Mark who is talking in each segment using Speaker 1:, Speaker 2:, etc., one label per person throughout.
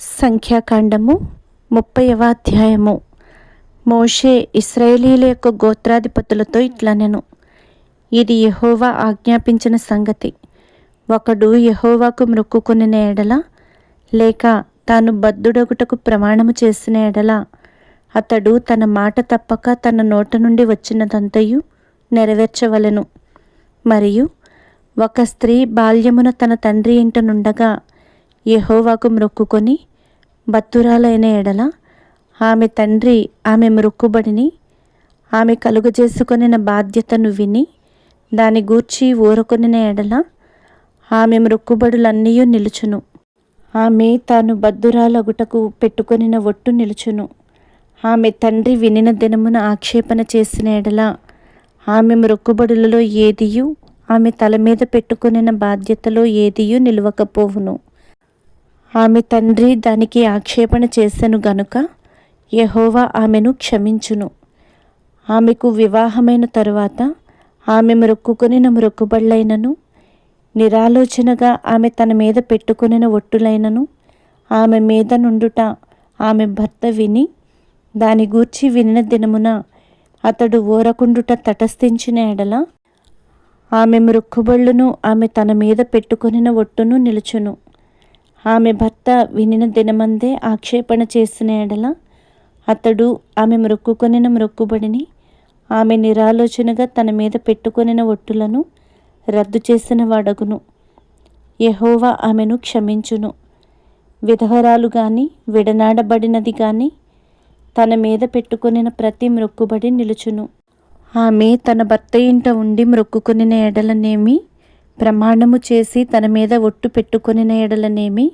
Speaker 1: సంఖ్యాకాండము ముప్పైవ అధ్యాయము. మోషే ఇస్రాయేలీల యొక్క గోత్రాధిపతులతో ఇట్లనెను ఇది యహోవా ఆజ్ఞాపించిన సంగతి. ఒకడు యహోవాకు మ్రొక్కుకొనిన ఎడల లేక తాను బద్ధుడొకటకు ప్రమాణము చేసిన ఎడల అతడు తన మాట తప్పక తన నోట నుండి వచ్చినదంతయు నెరవేర్చవలెను. మరియు ఒక స్త్రీ బాల్యమున తన తండ్రి ఇంట నుండగా యహోవాకు మ్రొక్కుకొని బత్తురాలైన ఎడల ఆమె తండ్రి ఆమె మ్రొక్కుబడిని ఆమె కలుగజేసుకొనిన బాధ్యతను విని దాని గూర్చి ఊరకొనిన ఎడల ఆమె మ్రొక్కుబడులన్నీ నిలుచును. ఆమె తాను బద్దురాలగుటకు పెట్టుకొనిన ఒట్టు నిలుచును. ఆమె తండ్రి వినిన దినమున ఆక్షేపణ చేసిన ఎడల ఆమె మ్రొక్కుబడులలో ఏదియు ఆమె తల మీద పెట్టుకొనిన బాధ్యతలో ఏదియు నిలవకపోవును. ఆమె తండ్రి దానికి ఆక్షేపణ చేసెను గనుక యహోవా ఆమెను క్షమించును. ఆమెకు వివాహమైన తరువాత ఆమె మొక్కుకొనిన మొక్కుబళ్ళైనను నిరాలోచనగా ఆమె తన మీద పెట్టుకొనిన ఒట్టులైనను ఆమె మీద నుండుట ఆమె భర్త విని దాని గూర్చి వినిన దినమున అతడు ఓరకుండుట తటస్థించిన ఎడల ఆమె మృక్కుబళ్ళును ఆమె తన మీద పెట్టుకొనిన ఒట్టును నిలుచును. ఆమె భర్త వినిన దినమందే ఆక్షేపణ చేసిన ఎడల అతడు ఆమె మ్రొక్కుకొనిన మ్రొక్కుబడిని ఆమె నిరాలోచనగా తన మీద పెట్టుకొనిన ఒట్టులను రద్దు చేసిన వాడగును. యహోవా ఆమెను క్షమించును. విధవరాలు గాని విడనాడబడినది గాని తన మీద పెట్టుకొనిన ప్రతి మ్రొక్కుబడి నిలుచును. ఆమె తన భర్త ఇంట ఉండి మ్రొక్కుకొనిన ఎడలనేమి ప్రమాణము చేసి తన మీద ఒట్టు పెట్టుకొనిన ఎడలనేమి?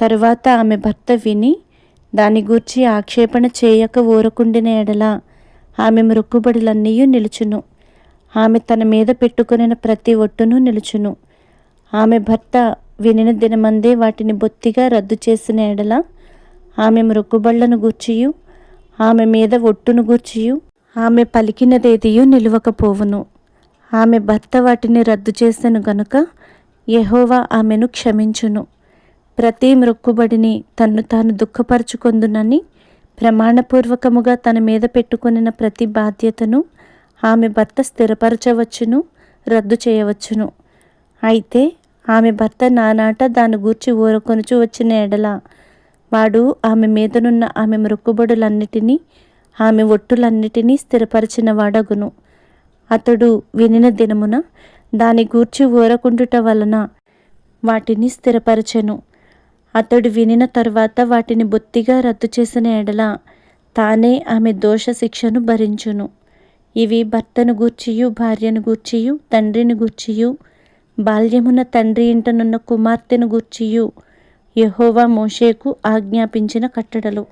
Speaker 1: తరువాత ఆమె భర్త విని దాని గూర్చి ఆక్షేపణ చేయక ఊరకుండిన ఎడల ఆమె మ్రొక్కుబడులన్నీ నిలుచును. ఆమె తన మీద పెట్టుకొనిన ప్రతి ఒట్టును నిలుచును. ఆమె భర్త వినిన దినమందే వాటిని బొత్తిగా రద్దు చేసిన ఎడల ఆమె మ్రొక్కుబళ్ళను గూర్చియు ఆమె మీద ఒట్టును గూర్చియు ఆమె పలికినదేదియు నిలువకపోవును. ఆమె భర్త వాటిని రద్దు చేసెను గనుక యహోవా ఆమెను క్షమించును. ప్రతి మృక్కుబడిని తన్ను తాను దుఃఖపరచుకొందునని ప్రమాణపూర్వకముగా తన మీద పెట్టుకున్న ప్రతి బాధ్యతను ఆమె భర్త స్థిరపరచవచ్చును రద్దు చేయవచ్చును. అయితే ఆమె భర్త నానాట దాని గూర్చి ఊరకొనుచు వచ్చిన ఎడల వాడు ఆమె మీదనున్న ఆమె మృక్కుబడులన్నిటినీ ఆమె ఒట్టులన్నిటినీ స్థిరపరిచిన వాడగును. అతడు వినిన దినమున దాని గూర్చి ఊరకుండుట వలన వాటిని స్థిరపరచెను. అతడు వినిన తరువాత వాటిని బొత్తిగా రద్దు చేసిన ఎడల తానే ఆమె దోష శిక్షను భరించును. ఇవి భర్తను గూర్చియు భార్యను గూర్చియు తండ్రిని గూర్చియు బాల్యమున తండ్రి ఇంటనున్న కుమార్తెను గూర్చియు యెహోవా మోషేకు ఆజ్ఞాపించిన కట్టడలు.